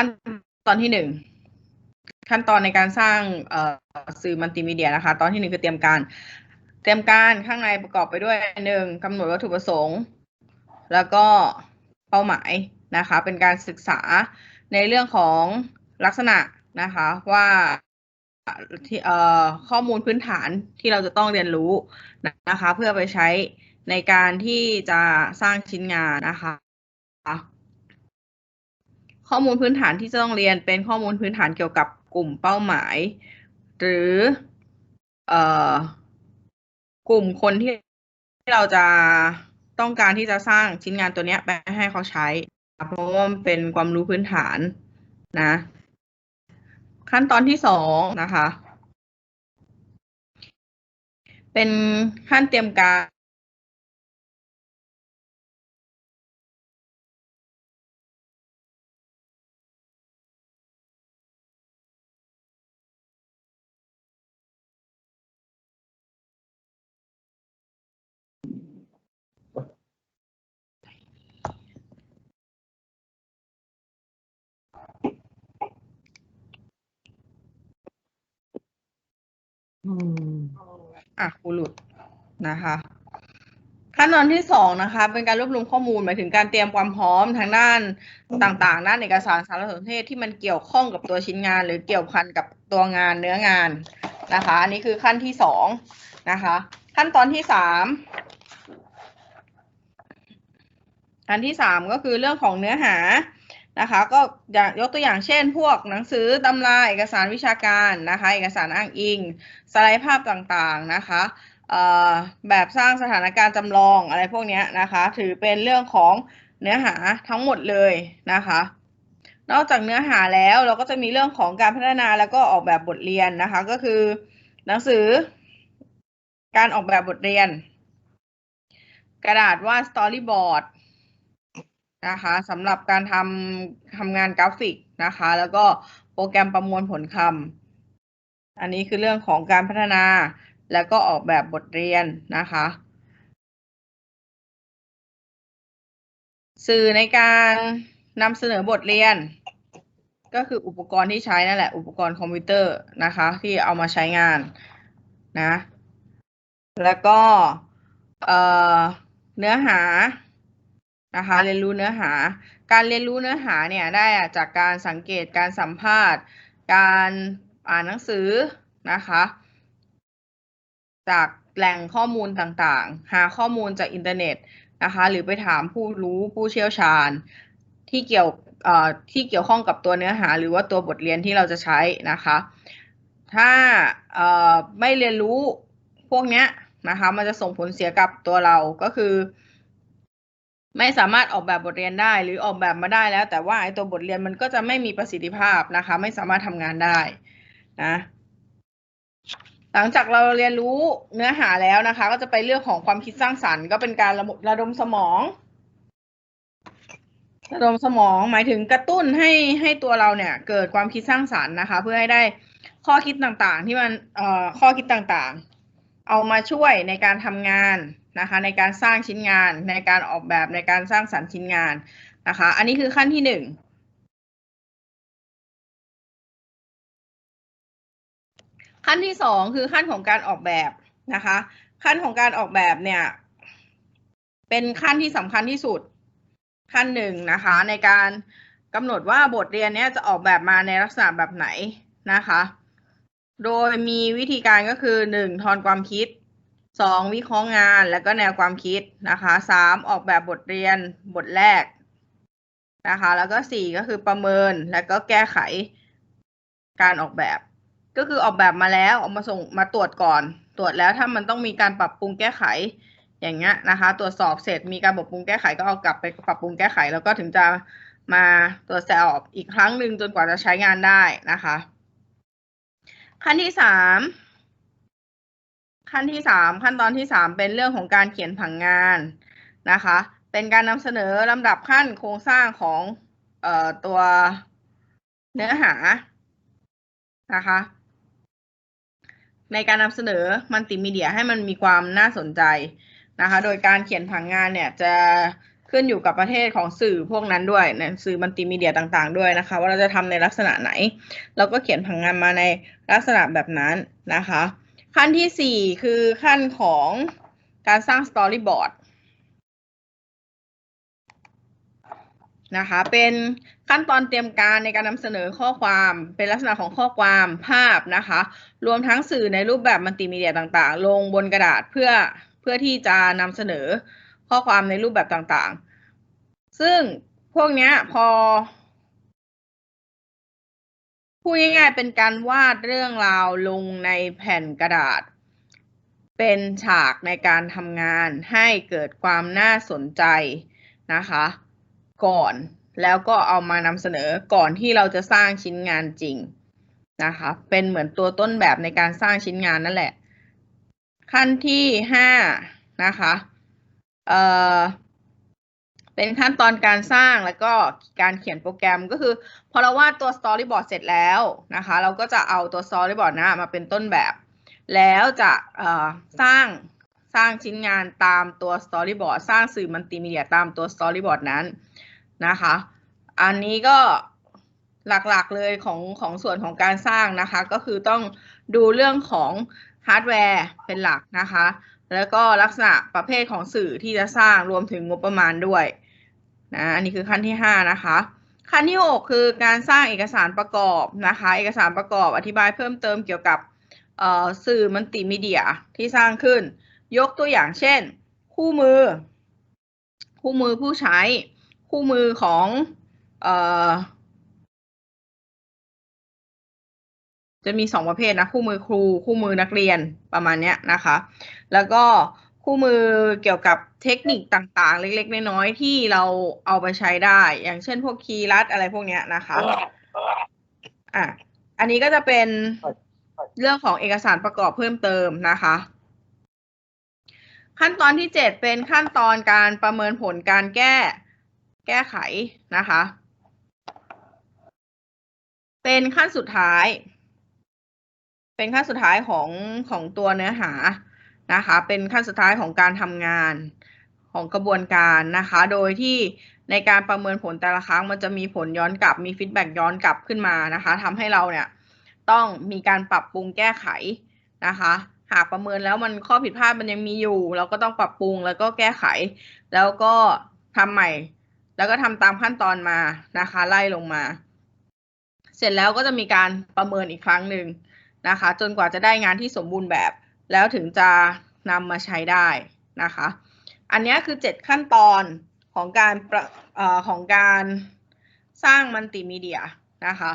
ขั้นตอนที่หนึ่งขั้นตอนในการสร้างสื่อมัลติมีเดียนะคะ ตอนที่หนึ่งคือเตรียมการ เตรียมการข้างในประกอบไปด้วยหนึ่งกำหนดวัตถุประสงค์ แล้วก็เป้าหมายนะคะ เป็นการศึกษาในเรื่องของลักษณะนะคะว่าที่เอ่อข้อมูลพื้นฐานที่เราจะต้องเรียนรู้นะคะ เพื่อไปใช้ในการที่จะสร้างชิ้นงานนะคะ ข้อมูลพื้นฐานที่จะต้องเรียนเป็นข้อมูลพื้นฐานเกี่ยวกับกลุ่มเป้าหมาย หรืออกลุ่มคนที่เราจะต้องการที่จะสร้างชิ้นงานตัวนี้ไปให้เขาใช้ เพราะว่ามันเป็นความรู้พื้นฐานนะ ขั้นตอนที่สองนะคะ เป็นขั้นเตรียมการ อืมอะครูหลุดนะคะ ขั้นตอนที่สองนะคะ เป็นการรวบรวมข้อมูลหมายถึงการเตรียมความพร้อมทางด้านต่างๆ ด้านเอกสารสารสนเทศที่มันเกี่ยวข้องกับตัวชิ้นงาน หรือเกี่ยวพันกับตัวงานเนื้องานนะคะ อันนี้คือขั้นที่สองนะคะ ขั้นตอนที่สามขั้นที่สามก็คือเรื่องของเนื้อหา นะคะ ก็อย่างยกตัวอย่างเช่น พวกหนังสือตำราเอกสารวิชาการนะคะ เอกสารอ้างอิง สไลด์ภาพต่างๆนะคะแบบสร้างสถานการณ์จำลองอะไรพวกนี้นะคะ ถือเป็นเรื่องของเนื้อหาทั้งหมดเลยนะคะ นอกจากเนื้อหาแล้วเราก็จะมีเรื่องของการพัฒนาแล้วก็ออกแบบบทเรียนนะคะ ก็คือหนังสือ การออกแบบบทเรียน กระดาษวาดสตอรี่บอร์ด นะคะสำหรับการทำทำงานกราฟิกนะคะ แล้วก็โปรแกรมประมวลผลคำอันนี้คือเรื่องของการพัฒนาแล้วก็ออกแบบบทเรียนนะคะ สื่อในการนำเสนอบทเรียน ก็คืออุปกรณ์ที่ใช้นั่นแหละอุปกรณ์คอมพิวเตอร์นะคะ ที่เอามาใช้งานนะ แล้วก็เนื้อหา นะคะเรียนรู้เนื้อหา การเรียนรู้เนื้อหาเนี่ยได้จากการสังเกตการสัมภาษณ์ การอ่านหนังสือนะคะจากแหล่งข้อมูลต่างๆ หาข้อมูลจากอินเทอร์เน็ตนะคะหรือไปถามผู้รู้ผู้เชี่ยวชาญ ที่เกี่ยวที่เกี่ยวข้องกับตัวเนื้อหา หรือว่าตัวบทเรียนที่เราจะใช้นะคะ ถ้าไม่เรียนรู้พวกนี้นะคะมันจะส่งผลเสียกับตัวเราก็คือ ไม่สามารถออกแบบบทเรียนได้หรือออกแบบมาได้แล้ว แต่ว่าไอ้ตัวบทเรียนมันก็จะไม่มีประสิทธิภาพนะคะ ไม่สามารถทำงานได้นะหลังจากเราเรียนรู้เนื้อหาแล้วนะคะ ก็จะไปเรื่องของความคิดสร้างสรรค์ ก็เป็นการระระดมสมอง ระดมสมองหมายถึงกระตุ้นให้ให้ตัวเราเนี่ย เกิดความคิดสร้างสรรค์นะคะ เพื่อให้ได้ข้อคิดต่างๆ ที่มันเอ่อข้อคิดต่างๆ เอามาช่วยในการทำงาน นะคะในการสร้างชิ้นงานในการออกแบบในการสร้างสรรค์ชิ้นงานนะคะ อันนี้คือขั้นที่หนึ่งขั้นที่สองคือขั้นของการออกแบบนะคะ ขั้นของการออกแบบเนี่ย เป็นขั้นที่สำคัญที่สุด ขั้นหนึ่งนะคะ ในการกำหนดว่าบทเรียนเนี้ยจะออกแบบมาในลักษณะแบบไหนนะคะ โดยมีวิธีการก็คือหนึ่งทอนความคิด สองวิเคราะห์งานแล้วก็แนวความคิดนะคะสามออกแบบบทเรียนบทแรกนะคะ แล้วก็สี่ก็คือประเมินแล้วก็แก้ไขการออกแบบ ก็คือออกแบบมาแล้วเอามาส่งมาตรวจก่อน ตรวจแล้วถ้ามันต้องมีการปรับปรุงแก้ไขอย่างเงี้ยนะคะ ตรวจสอบเสร็จมีการปรับปรุงแก้ไขก็เอากลับไปปรับปรุงแก้ไข แล้วก็ถึงจะมาตรวจสอบอีกครั้งหนึ่งจนกว่าจะใช้งานได้นะคะ ขั้นที่สาม ขั้นที่สามขั้นตอนที่สามเป็นเรื่องของการเขียนผังงานนะคะ เป็นการนำเสนอลำดับขั้นโครงสร้างของออตัวเนื้อหานะคะ ในการนำเสนอมัลติมีเดียให้มันมีความน่าสนใจนะคะ โดยการเขียนผังงานเนี่ยจะขึ้นอยู่กับประเภทของสื่อพวกนั้นด้วยนะสื่อมัลติมีเดียต่างๆ ด้วยนะคะ ว่าเราจะทำในลักษณะไหน เราก็เขียนผังงานมาในลักษณะแบบนั้นนะคะ ขั้นที่สี่คือขั้นของการสร้างสตอรี่บอร์ดนะคะ เป็นขั้นตอนเตรียมการในการนำเสนอข้อความเป็นลักษณะของข้อความภาพนะคะ รวมทั้งสื่อในรูปแบบมัลติมีเดียต่างๆ ลงบนกระดาษเพื่อเพื่อที่จะนำเสนอข้อความในรูปแบบต่างๆ ซึ่งพวกเนี้ยพอ พูดง่ายๆเป็นการวาดเรื่องราวลงในแผ่นกระดาษ เป็นฉากในการทำงานให้เกิดความน่าสนใจนะคะ ก่อนแล้วก็เอามานำเสนอก่อนที่เราจะสร้างชิ้นงานจริงนะคะ เป็นเหมือนตัวต้นแบบในการสร้างชิ้นงานนั่นแหละ ขั้นที่ห้านะคะ เอ่อ เป็นขั้นตอนการสร้างแล้วก็การเขียนโปรแกรมก็คือ พอเราวาดตัว storyboard เสร็จแล้วนะคะ เราก็จะเอาตัว storyboard นะมาเป็นต้นแบบ แล้วจะสร้างสร้างชิ้นงานตามตัว storyboard สร้างสื่อมัลติมีเดียตามตัว storyboard นั้นนะคะ อันนี้ก็หลักๆเลยของของส่วนของการสร้างนะคะ ก็คือต้องดูเรื่องของฮาร์ดแวร์เป็นหลักนะคะ แล้วก็ลักษณะประเภทของสื่อที่จะสร้างรวมถึงงบประมาณด้วย นะอันนี้คือขั้นที่ห้านะคะ ขั้นที่หกคือการสร้างเอกสารประกอบนะคะ เอกสารประกอบอธิบายเพิ่มเติมเกี่ยวกับสื่อมัลติมีเดียที่สร้างขึ้น ยกตัวอย่างเช่น คู่มือ คู่มือผู้ใช้ คู่มือของจะมีสองประเภทนะ คู่มือครู คู่มือนักเรียนประมาณนี้นะคะ แล้วก็ คู่มือเกี่ยวกับเทคนิคต่างๆ เล็กๆ น้อยๆที่เราเอาไปใช้ได้ อย่างเช่นพวกคีย์ลัดอะไรพวกเนี้ยนะคะอะอันนี้ก็จะเป็นเรื่องของเอกสารประกอบเพิ่มเติมนะคะ ขั้นตอนที่เจ็ดเป็นขั้นตอนการประเมินผลการแก้ แก้ไขนะคะ เป็นขั้นสุดท้าย เป็นขั้นสุดท้ายของของตัวเนื้อหา นะคะเป็นขั้นสุดท้ายของการทำงานของกระบวนการนะคะ โดยที่ในการประเมินผลแต่ละครั้งมันจะมีผลย้อนกลับมีฟีดแบ็ย้อนกลับขึ้นมานะคะทำให้เราเนี่ยต้องมีการปรับปรุงแก้ไขนะคะ หากประเมินแล้วมันข้อผิดพลาดมันยังมีอยู่ เราก็ต้องปรับปรุงแล้วก็แก้ไข แล้วก็ทำใหม่ แล้วก็ทำตามขั้นตอนมานะคะ ไล่ลงมา เสร็จแล้วก็จะมีการประเมินอีกครั้งหนึ่งนะคะ จนกว่าจะได้งานที่สมบูรณ์แบบ แล้วถึงจะนำมาใช้ได้นะคะ อันนี้คือ 7 ขั้นตอนของการอของการสร้างมัลติมีเดียนะคะ